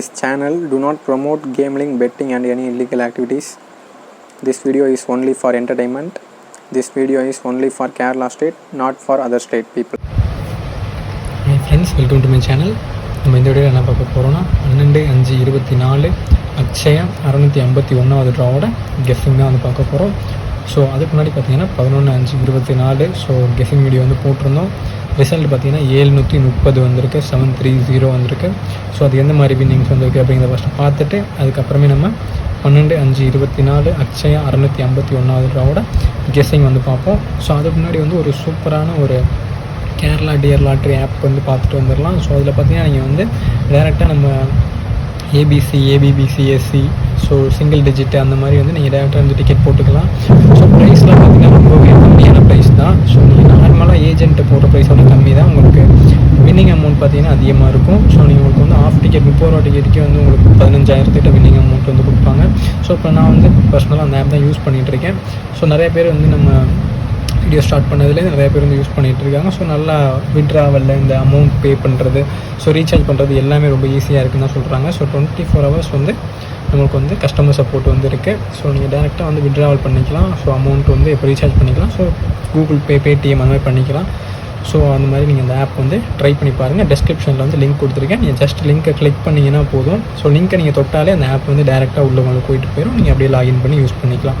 This channel do not promote gambling, betting and any illegal activities. This video is only for entertainment. This video is only for Kerala state, not for other state people. Hi friends welcome to my channel நம்ம இந்த வீடியோவில் என்ன பார்க்க போகிறோம்னா பன்னெண்டு அஞ்சு இருபத்தி நாலு அக்ஷயம் அறநூற்றி ஐம்பத்தி ஒன்றாவது ட்ராவோட கெஸ்ஸிங் தான் வந்து பார்க்க போகிறோம் ஸோ அதுக்கு முன்னாடி பார்த்தீங்கன்னா பதினொன்று அஞ்சு இருபத்தி நாலு. ஸோ கெஸ்ஸிங் வீடியோ வந்து போட்டிருந்தோம். ரிசல்ட் பார்த்தீங்கன்னா ஏழ்நூற்றி முப்பது வந்திருக்கு. செவன் த்ரீ ஜீரோ வந்திருக்கு. ஸோ அது எந்த மாதிரி வின்னிங்ஸ் வந்திருக்கு அப்படிங்கிறத ஃபஸ்ட்டு பார்த்துட்டு அதுக்கப்புறமே நம்ம பன்னெண்டு அஞ்சு இருபத்தி நாலு அக்ஷயா அறநூற்றி ஐம்பத்தி ஒன்றாவது ரூபாவோட கெஸ்ஸிங் வந்து பார்ப்போம். ஸோ அதுக்கு முன்னாடி வந்து ஒரு சூப்பரான ஒரு கேரளா டியர் லாட்ரி ஆப் வந்து பார்த்துட்டு வந்துடலாம். ஸோ அதில் பார்த்தீங்கன்னா நீங்கள் வந்து டேரெக்டாக நம்ம ABC ABBCSC so single digit அந்த மாதிரி வந்து நீங்கள் டேரெக்டாக வந்து டிக்கெட் போட்டுக்கலாம். ஸோ ப்ரைஸ்லாம் பார்த்தீங்கன்னா ரொம்பவே கம்மியான ப்ரைஸ் தான். ஸோ நீங்கள் நார்மலாக ஏஜென்ட்டு போடுற ப்ரைஸோட கம்மி தான் உங்களுக்கு. வின்னிங் அமௌண்ட் பார்த்தீங்கன்னா அதிகமாக இருக்கும். ஸோ நீங்கள் உங்களுக்கு வந்து ஆஃப் டிக்கெட் முப்பது ரூபா டிக்கெட்டுக்கே வந்து உங்களுக்கு பதினஞ்சாயிரத்திட்ட வின்னிங் அமௌண்ட் வந்து கொடுப்பாங்க. ஸோ இப்போ நான் வந்து பர்சனலாக அந்த ஆப் தான் யூஸ் பண்ணிகிட்டு இருக்கேன். ஸோ நிறைய பேர் வந்து நம்ம வீடியோ ஸ்டார்ட் பண்ணதுலேயே நிறைய பேர் வந்து யூஸ் பண்ணிகிட்டு இருக்காங்க. ஸோ நல்லா விட்ராவலில் இந்த அமௌண்ட் பே பண்ணுறது ஸோ ரீசார்ஜ் பண்ணுறது எல்லாமே ரொம்ப ஈஸியாக இருக்குன்னு தான் சொல்கிறாங்க ஸோ டுவெண்ட்டி ஃபோர் ஹவர்ஸ் வந்து நம்மளுக்கு வந்து கஸ்டமர் சப்போர்ட் வந்து இருக்குது ஸோ நீங்கள் டேரெக்டாக வந்து விட்ராவல் பண்ணிக்கலாம். ஸோ அமௌண்ட் வந்து இப்போ ரீசார்ஜ் பண்ணிக்கலாம். ஸோ கூகுள் பே பேடிஎம் அந்த மாதிரி பண்ணிக்கலாம். ஸோ அந்த மாதிரி நீங்கள் இந்த ஆப் வந்து ட்ரை பண்ணி பாருங்கள் டெஸ்கிரிப்ஷனில் வந்து லிங்க் கொடுத்துருக்கேன். நீங்கள் ஜஸ்ட் லிங்க்கை கிளிக் பண்ணிங்கன்னா போதும். ஸோ லிங்க்கை நீங்கள் தொட்டாலே அந்த ஆப் வந்து டேரெக்டாக உள்ளவங்களுக்கு போயிட்டு போயிடும் நீங்கள் அப்படியே லாகின் பண்ணி யூஸ் பண்ணிக்கலாம்.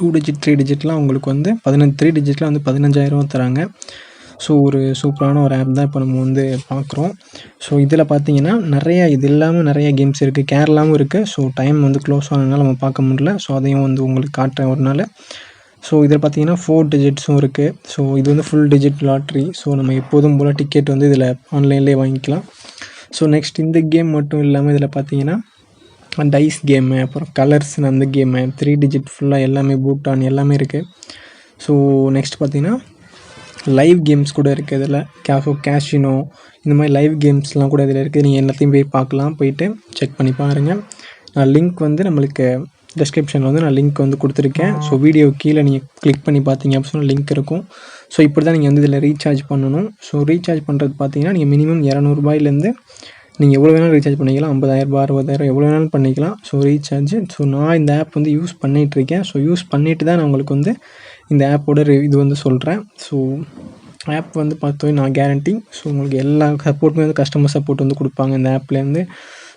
டூ டிஜிட் த்ரீ டிஜிட்லாம் உங்களுக்கு வந்து பதினஞ்சு த்ரீ டிஜிட்டில் வந்து பதினஞ்சாயிரம் தராங்க. ஸோ ஒரு சூப்பரான ஒரு ஆப் தான் இப்போ நம்ம வந்து பார்க்குறோம் ஸோ இதில் பார்த்தீங்கன்னா நிறையா இது இல்லாமல் நிறைய கேம்ஸ் இருக்குது கேரளாவும் இருக்குது ஸோ டைம் வந்து க்ளோஸ் ஆனதுனால நம்ம பார்க்க முடியல. ஸோ அதையும் வந்து உங்களுக்கு காட்டுறேன் ஒரு நாள். ஸோ இதில் பார்த்தீங்கன்னா ஃபோர் டிஜிட்ஸும் இருக்குது ஸோ இது வந்து ஃபுல் டிஜிட் லாட்ரி ஸோ நம்ம எப்போதும் போல் டிக்கெட் வந்து இதில் ஆன்லைன்லேயே வாங்கிக்கலாம். ஸோ நெக்ஸ்ட் இந்த கேம் மட்டும் இல்லாமல் இதில் பார்த்தீங்கன்னா டைஸ் கேமு அப்புறம் கலர்ஸ் அந்த கேமு த்ரீ டிஜிட் ஃபுல்லாக எல்லாமே பூட்டான் எல்லாமே இருக்குது ஸோ நெக்ஸ்ட் பார்த்தீங்கன்னா லைவ் கேம்ஸ் கூட இருக்குது இதில். கேஃபோ கேஷினோ இந்த மாதிரி லைவ் கேம்ஸ்லாம் கூட இதில் இருக்குது நீங்கள் எல்லாத்தையும் போய் பார்க்கலாம் போயிட்டு செக் பண்ணி பாருங்கள் நான் லிங்க் வந்து நம்மளுக்கு டிஸ்கிரிப்ஷனில் வந்து நான் லிங்க் வந்து கொடுத்துருக்கேன். ஸோ வீடியோ கீழே நீங்கள் கிளிக் பண்ணி பார்த்தீங்க அப்படின்னு லிங்க் இருக்கும். ஸோ இப்படி தான் நீங்கள் வந்து இதில் ரீசார்ஜ் பண்ணணும். ஸோ ரீசார்ஜ் பண்ணுறது பார்த்தீங்கன்னா நீங்கள் மினிமம் இரநூறுபாயிலேருந்து நீங்கள் எவ்வளோ வேணாலும் ரீசார்ஜ் பண்ணிக்கலாம். ஐம்பதாயிரரூபா அறுபதாயிரம் எவ்வளோ வேணாலும் பண்ணிக்கலாம். ஸோ ரீசார்ஜ் ஸோ நான் இந்த ஆப் வந்து யூஸ் பண்ணிகிட்ருக்கேன் ஸோ யூஸ் பண்ணிட்டு தான் நான் உங்களுக்கு வந்து இந்த ஆப்போட இது வந்து சொல்கிறேன் ஸோ ஆப் வந்து பார்த்தோம் நான் கேரண்டி ஸோ உங்களுக்கு எல்லா சப்போர்ட்டுமே வந்து கஸ்டமர் சப்போர்ட் வந்து கொடுப்பாங்க இந்த ஆப்லேருந்து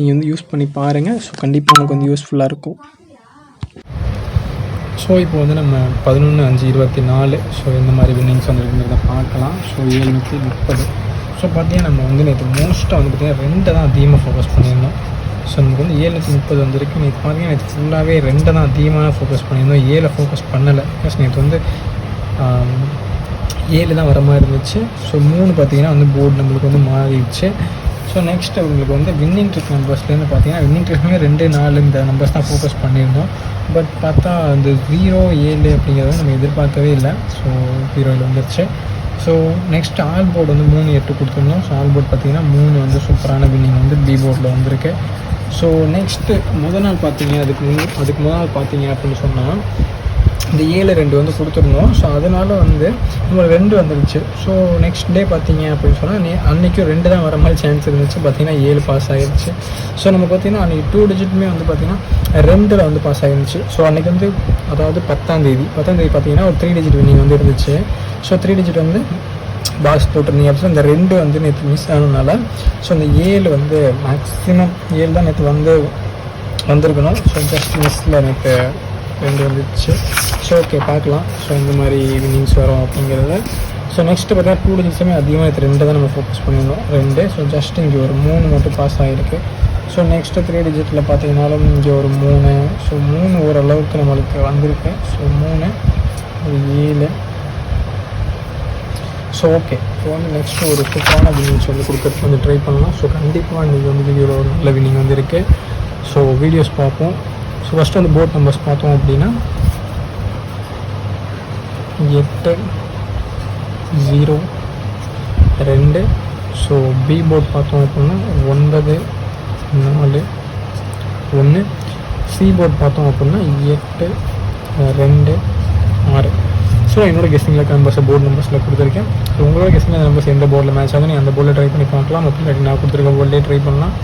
நீங்கள் வந்து யூஸ் பண்ணி பாருங்கள் ஸோ கண்டிப்பாக உங்களுக்கு வந்து யூஸ்ஃபுல்லாக இருக்கும். ஸோ இப்போ வந்து நம்ம பதினொன்று அஞ்சு இருபத்தி நாலு. ஸோ இந்த மாதிரி வின்னிங்ஸ் வந்துருக்குங்கிறத பார்க்கலாம். ஸோ ஏழ்நூற்றி முப்பது. ஸோ பார்த்தீங்கன்னா நம்ம வந்து நேற்று மோஸ்ட்டாக வந்து பார்த்திங்கன்னா ரெண்டை தான் அதிகமாக ஃபோக்கஸ் பண்ணியிருந்தோம். ஸோ நமக்கு வந்து ஏழ்நூற்றி முப்பது வந்திருக்கு. நேற்று பார்த்தீங்கன்னா நேற்று ஃபுல்லாகவே ரெண்டை தான் அதிகமாக ஃபோக்கஸ் பண்ணியிருந்தோம். ஏழை ஃபோக்கஸ் பண்ணலை. பிகாஸ் நேற்று வந்து ஏழு தான் வர மாதிரி இருந்துச்சு. ஸோ மூணு பார்த்தீங்கன்னா வந்து போர்டு நம்மளுக்கு வந்து மாறிடுச்சு. ஸோ நெக்ஸ்ட் உங்களுக்கு வந்து வின்னிங் ட்ரிக் நம்பர்ஸ்லேருந்து பார்த்தீங்கன்னா வின்னிங் ட்ரிக்மே ரெண்டு நாலு இந்த நம்பர்ஸ் தான் ஃபோக்கஸ் பண்ணியிருந்தோம். பட் பார்த்தா அந்த ஜீரோ ஏழு அப்படிங்கிறத நம்ம எதிர்பார்க்கவே இல்லை. ஸோ ஜீரோவில் வந்துருச்சு. ஸோ நெக்ஸ்ட் ஆல் போர்டு வந்து மூணு எட்டு கொடுத்துருந்தோம். ஸோ ஆல் போர்டு பார்த்தீங்கன்னா மூணு வந்து சூப்பரான வின்னிங் வந்து பி போர்டில் வந்திருக்கு. ஸோ நெக்ஸ்ட்டு முத நாள் பார்த்தீங்க அதுக்கு முன் அதுக்கு முத நாள் பார்த்தீங்க அப்படின்னு சொன்னால் இந்த ஏழு ரெண்டு வந்து கொடுத்துருந்தோம் ஸோ அதனால் வந்து உங்களுக்கு ரெண்டு வந்துருச்சு. ஸோ நெக்ஸ்ட் டே பார்த்தீங்க அப்படின்னு சொன்னால் நீ அன்றைக்கும் ரெண்டு தான் வர மாதிரி சான்ஸ் இருந்துச்சு. பார்த்தீங்கன்னா ஏழு பாஸ் ஆகிருச்சு ஸோ நம்ம பார்த்தீங்கன்னா அன்றைக்கி டூ டிஜிட்டுமே வந்து பார்த்திங்கன்னா ரெண்டில் வந்து பாஸ் ஆகிருந்துச்சு ஸோ அன்றைக்கி வந்து அதாவது பத்தாம் தேதி பத்தாம் தேதி பார்த்தீங்கன்னா ஒரு த்ரீ டிஜிட் வின்னிங் வந்து இருந்துச்சு. ஸோ த்ரீ டிஜிட் வந்து பாக்ஸ் போட்டிருந்தீங்க அப்படின்னு இந்த ரெண்டு வந்து நேற்று மிஸ் ஆனதுனால ஸோ இந்த ஏழு வந்து மேக்ஸிமம் ஏழு தான் நேற்று வந்து வந்திருக்கணும். ஸோ ஜஸ்ட் மிஸ்ஸில் நேற்று ரெண்டு வந்துச்சு ஸோ ஓகே பார்க்கலாம். ஸோ இந்த மாதிரி ஈவினிங்ஸ் வரும் அப்படிங்கிறத. ஸோ நெக்ஸ்ட்டு பார்த்தீங்கன்னா டூ டிஜிட்ஸுமே அதிகமாக இது ரெண்டு தான் நம்ம ஃபோக்கஸ் பண்ணியிருந்தோம். ரெண்டு. ஸோ ஜஸ்ட் இங்கே ஒரு மூணு மட்டும் பாஸ் ஆகிருக்கு ஸோ நெக்ஸ்ட்டு த்ரீ டிஜிட்டில் பார்த்தீங்கன்னாலும் இங்கே ஒரு மூணு. ஸோ மூணு ஓரளவுக்கு நம்மளுக்கு வந்திருக்கு. ஸோ மூணு ஒரு ஏழு. ஸோ ஓகே ஸோ வந்து நெக்ஸ்ட் ஒரு சூப்பரான வினிங்ஸ் வந்து கொடுக்கறதுக்கு வந்து ட்ரை பண்ணலாம். ஸோ கண்டிப்பாக இன்றைக்கி வந்து வீடியோவில் ஒரு நல்ல வினிங் வந்து இருக்குது ஸோ வீடியோஸ் பார்ப்போம். ஸோ ஃபஸ்ட்டு வந்து போர்ட் நம்பர்ஸ் பார்த்தோம் அப்படின்னா எட்டு ஜீரோ ரெண்டு. ஸோ பி போர்ட் பார்த்தோம் அப்படின்னா ஒன்பது நாலு ஒன்று. சி போர்ட் பார்த்தோம் அப்படின்னா எட்டு ரெண்டு ஆறு. ஸோ என்னோட கெஸ்டிங்கில் நம்பர்ஸ் போர்டு நம்பர்ஸில் கொடுத்துருக்கேன். ஸோ உங்களோட கெஸ்டிங்கில் நம்பர்ஸ் எந்த போர்டில் மேட்ச் ஆகும் நீங்கள் அந்த போர்டில் ட்ரை பண்ணி பார்க்கலாம். அப்படி நான் கொடுத்துருக்க போர்டிலே ட்ரை பண்ணலாம்.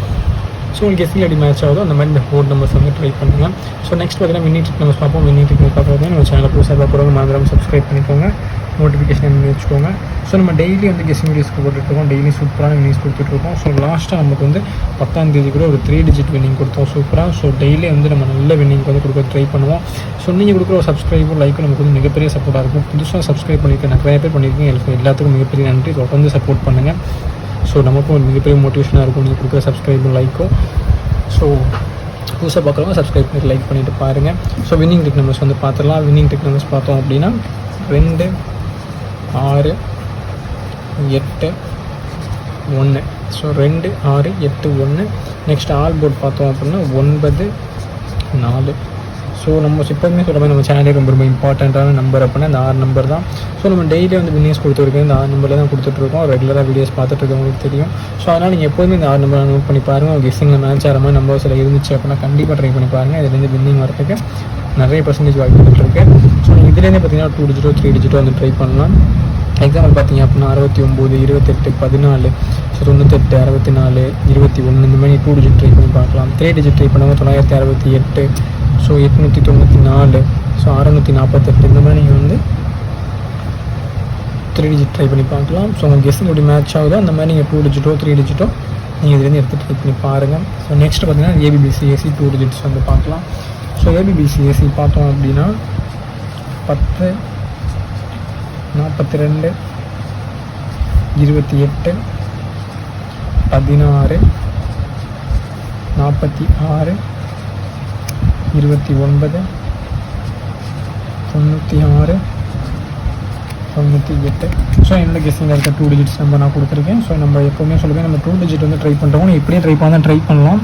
ஸோ உங்களுக்கு கெஸ்டிங் எப்படி மேட்ச் ஆகுதோ அந்த மாதிரி இந்த ஃபோர் நம்பர்ஸ் வந்து ட்ரை பண்ணுங்கள் ஸோ நெக்ஸ்ட் பார்த்தீங்கன்னா மினி ட்ரிக் நம்பர்ஸ் பார்ப்போம். மினி ட்ரிக் பார்க்குறது நம்ம சேனல் புதுசாக பார்க்குறவங்க மாதிரி சப்ஸ்கிரைப் பண்ணிக்கோங்க. நோட்டிஃபிகேஷன் பண்ணி வச்சுக்கோங்க. ஸோ நம்ம டெய்லி வந்து கெஸ்டிங் வீடியோஸ் போட்டுட்ருக்கோம் டெய்லி சூப்பரான வினிங்ஸ் கொடுத்துட்ருக்கோம் ஸோ லாஸ்ட்டாக நமக்கு வந்து பத்தாம் தேதி கூட ஒரு த்ரீ டிஜிட் வின்னிங் கொடுத்தோம். சூப்பராக ஸோ டெய்லி வந்து நம்ம நல்ல வின்னிங் வந்து கொடுக்க ட்ரை பண்ணுவோம். ஸோ நீங்கள் கொடுக்குற ஒரு சப்ஸ்கிரைபும் லைக்கும் நமக்கு வந்து மிகப்பெரிய சப்போர்ட்டாக இருக்கும். புதுசாக சப்ஸ்கிரைப் பண்ணியிருக்கேன் நிறைய பேர் பண்ணியிருக்கீங்க எல்லாத்துக்கும் எல்லாத்துக்கும் மிகப்பெரிய நன்றி. தொடர்ந்து சப்போர்ட் பண்ணுங்கள் ஸோ நமக்கும் ஒரு மிகப்பெரிய மோட்டிவேஷனாக இருக்கும். நீங்கள் கொடுக்குற சப்ஸ்கிரைபும் லைக்கும் ஸோ புதுசாக பார்க்குறவங்க சப்ஸ்கிரைப் பண்ணி லைக் பண்ணிவிட்டு பாருங்கள் ஸோ வின்னிங் டெக் நம்பர்ஸ் வந்து பார்த்துடலாம். வின்னிங் டெக் நம்பர்ஸ் பார்த்தோம் அப்படின்னா ரெண்டு ஆறு எட்டு ஒன்று ஸோ ரெண்டு ஆறு எட்டு ஒன்று நெக்ஸ்ட் ஆல் போர்ட் பார்த்தோம் அப்படின்னா ஒன்பது நாலு. ஸோ நம்ம எப்போதுமே சொல்கிற மாதிரி நம்ம சேனலே ரொம்ப ரொம்ப இம்பார்ட்டண்ட்டான நம்பர் அப்படின்னா இந்த ஆறு நம்பர் தான். ஸோ நம்ம டெய்லி வந்து வின்னிங்ஸ் கொடுத்துருக்கோம். இந்த ஆறு நம்பரில் தான் கொடுத்துட்ருக்கோம் ரெகுலராக வீடியோஸ் பார்த்துட்டு இருக்கவங்களுக்கு தெரியும். ஸோ அதனால் நீங்கள் எப்போதுமே இந்த ஆறு நம்பர் நோட் பண்ணி பாருங்கள் கெஸ்ஸிங்கில் மேட்ச் ஆகிற மாதிரி நம்பர்ஸில் இருந்துச்சு அப்படின்னா கண்டிப்பாக ட்ரை பண்ணி பாருங்கள் இதுலேருந்து வின்னிங் வரதுக்கு நிறைய பர்சன்டேஜ் வாய்ப்பு இருக்குது ஸோ நீங்கள் இதுலேருந்து பார்த்தீங்கன்னா டூ டிஜிட்டோ த்ரீ டிஜிட்டோ வந்து ட்ரை பண்ணலாம். எக்ஸாம்பிள் பார்த்தீங்க அப்படின்னா அறுபத்தி ஒம்பது இருபத்தெட்டு பதினாலு ஸோ தொண்ணூத்தெட்டு அறுபத்தி நாலு இருபத்தி ஒன்று இந்த மாதிரி டூ டிஜிட் ட்ரை பண்ணி பார்க்கலாம். த்ரீ டிஜிட் ட்ரை பண்ணும்போது தொள்ளாயிரத்தி அறுபத்தி எட்டு ஸோ எட்நூற்றி தொண்ணூற்றி நாலு. ஸோ அறநூற்றி நாற்பத்தெட்டு. இந்த மாதிரி நீங்கள் வந்து த்ரீ டிஜிட் ட்ரை பண்ணி பார்க்கலாம். ஸோ உங்கள் கெஸ்டிங் எப்படி மேட்ச் ஆகுதோ அந்த மாதிரி நீங்கள் டூ டிஜிட்டோ த்ரீ டிஜிட்டோ நீங்கள் இதுலேருந்து எடுத்து ட்ரை பண்ணி பாருங்கள் ஸோ நெக்ஸ்ட் பார்த்தீங்கன்னா ஏபிபிசி ஏசி டூ டிஜிட்ஸ் வந்து பார்க்கலாம். ஸோ ஏபிபிசி ஏசி பார்த்தோம் அப்படின்னா பத்து நாற்பத்தி ரெண்டு இருபத்தி எட்டு பதினாறு நாற்பத்தி ஆறு இருபத்தி ஒன்பது தொண்ணூற்றி ஆறு தொண்ணூற்றி எட்டு. ஸோ என்னோட கெஸ்டிங்கில் இருக்க டூ டிஜிட்ஸ் நம்பர் நான் கொடுத்துருக்கேன். ஸோ நம்ம எப்போவுமே சொல்லுவேன் நம்ம டூ டிஜிட் வந்து ட்ரை பண்ணுறவங்க இப்படியே ட்ரை பண்ணால் ட்ரை பண்ணலாம்.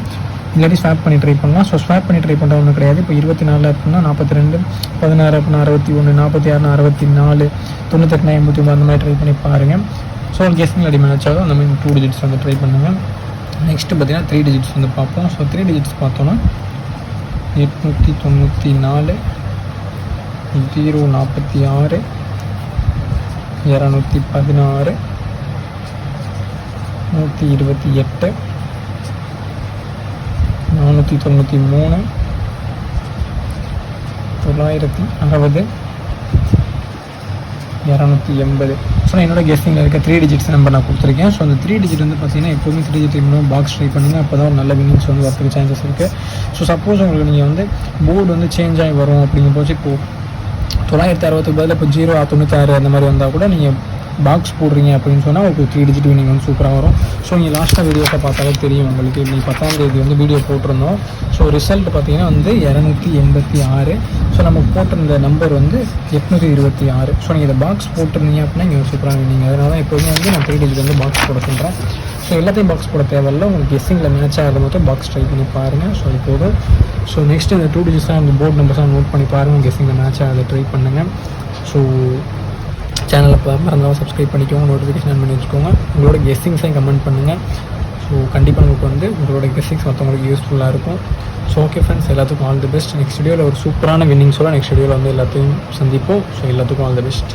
இல்லாட்டி ஸ்வாப் பண்ணி ட்ரை பண்ணலாம். ஸோ ஸ்வாப் பண்ணி ட்ரை பண்ணுற ஒன்றும் கிடையாது. இப்போ இருபத்தி நாலு அப்படின்னா நாற்பத்தி ரெண்டு பதினாறு அப்படின்னா அறுபத்தி ஒன்று நாற்பத்தி ஆறுனா அறுபத்தி நாலு தொண்ணூத்தெட்டுனா எண்பத்தி ஒன்று அந்த மாதிரி ட்ரை பண்ணி பாருங்கள் ஸோ உங்களுக்கு கெஸ்டிங் அடி மேட்சாகும் அந்த மாதிரி டூ டிஜிட்ஸ் வந்து ட்ரை பண்ணுங்கள் நெக்ஸ்ட்டு பார்த்தீங்கன்னா த்ரீ டிஜிட்ஸ் வந்து பார்ப்போம். ஸோ த்ரீ டிஜிட்ஸ் பார்த்தோன்னா எட்நூற்றி தொண்ணூற்றி நாலு ஜீரோ நாற்பத்தி ஆறு இரநூத்தி பதினாறு நூற்றி இருபத்தி எட்டு நானூற்றி தொண்ணூற்றி மூணு தொள்ளாயிரத்தி அறுபது இரநூத்தி எண்பது. ஸோ நான் என்னோட கெஸ்டிங்கில் இருக்க த்ரீ டிஜிட்ஸ் நம்பர் நான் கொடுத்துருக்கேன். ஸோ அந்த த்ரீ டிஜிட் வந்து பார்த்தீங்கன்னா எப்போவுமே த்ரீ டிஜிட் இன்னும் பாக்ஸ் ட்ரை பண்ணுங்கள் அப்போ தான் ஒரு நல்ல வின்னிங்ஸ் வந்து வரதுக்கு சான்சஸ் இருக்குது ஸோ சப்போஸ் உங்களுக்கு நீங்கள் வந்து போர்டு வந்து சேஞ்ச் ஆகி வரும் அப்படிங்கும் போச்சு இப்போது தொள்ளாயிரத்தி அறுபத்துக்கு பதில் இப்போ ஜீரோ தொண்ணூத்தாறு அந்த மாதிரி வந்தால் கூட நீங்கள் பாக்ஸ் போடுறீங்க அப்படின்னு சொன்னால் உங்களுக்கு த்ரீ டிஜிட் வினிங் வந்து சூப்பராக வரும். ஸோ நீங்கள் லாஸ்ட்டாக வீடியோஸை பார்த்தாலே தெரியும் உங்களுக்கு. இன்னைக்கு பத்தாம் தேதி வந்து வீடியோ போட்டிருந்தோம். ஸோ ரிசல்ட் பார்த்தீங்கன்னா வந்து இரநூத்தி எண்பத்தி ஆறு. ஸோ நம்ம போட்டிருந்த நம்பர் வந்து எட்நூற்றி இருபத்தி ஆறு. ஸோ நீங்கள் இதை பாக்ஸ் போட்டிருந்தீங்க அப்படின்னா இங்கே சூப்பராக வினிங் அதனால தான் எப்போதுமே வந்து நான் த்ரீ டிஜிட் வந்து பாக்ஸ் போட சொல்கிறேன் ஸோ எல்லாத்தையும் பாக்ஸ் போட தேவையில்ல. உங்களுக்கு கெஸ்ஸிங்கில் மேட்ச் ஆகிறது மட்டும் பாக்ஸ் ட்ரை பண்ணி பாருங்கள் ஸோ இப்போது ஸோ நெக்ஸ்ட் இந்த டூ டிஜிட்ஸ்லாம் அந்த போர்டு நம்பர்ஸ்லாம் நோட் பண்ணி பாருங்கள் கெஸ்ஸிங்கில் மேட்ச் ஆகிறத ட்ரை பண்ணுங்கள் ஸோ சேனலை மறந்தாலும் சப்ஸ்கிரைப் பண்ணிக்கோங்க நோட்டிஃபிகேஷன் ஆன் பண்ணி வச்சுக்கோங்க. உங்களோட கெஸ்ஸிங்ஸையும் கமெண்ட் பண்ணுங்கள் ஸோ கண்டிப்பாக நமக்கு வந்து உங்களோட கெஸ்ஸிங்ஸ் மற்றவங்களுக்கு யூஸ்ஃபுல்லாக இருக்கும். ஸோ ஓகே ஃப்ரெண்ட்ஸ் எல்லாத்துக்கும் ஆல் தி பெஸ்ட் நெக்ஸ்ட் வீடியோவில் ஒரு சூப்பரான வின்னிங்ஸோட நெக்ஸ்ட் வீடியோவில் வந்து எல்லாத்தையும் சந்திப்போம். ஸோ எல்லாத்துக்கும் ஆல் தி பெஸ்ட்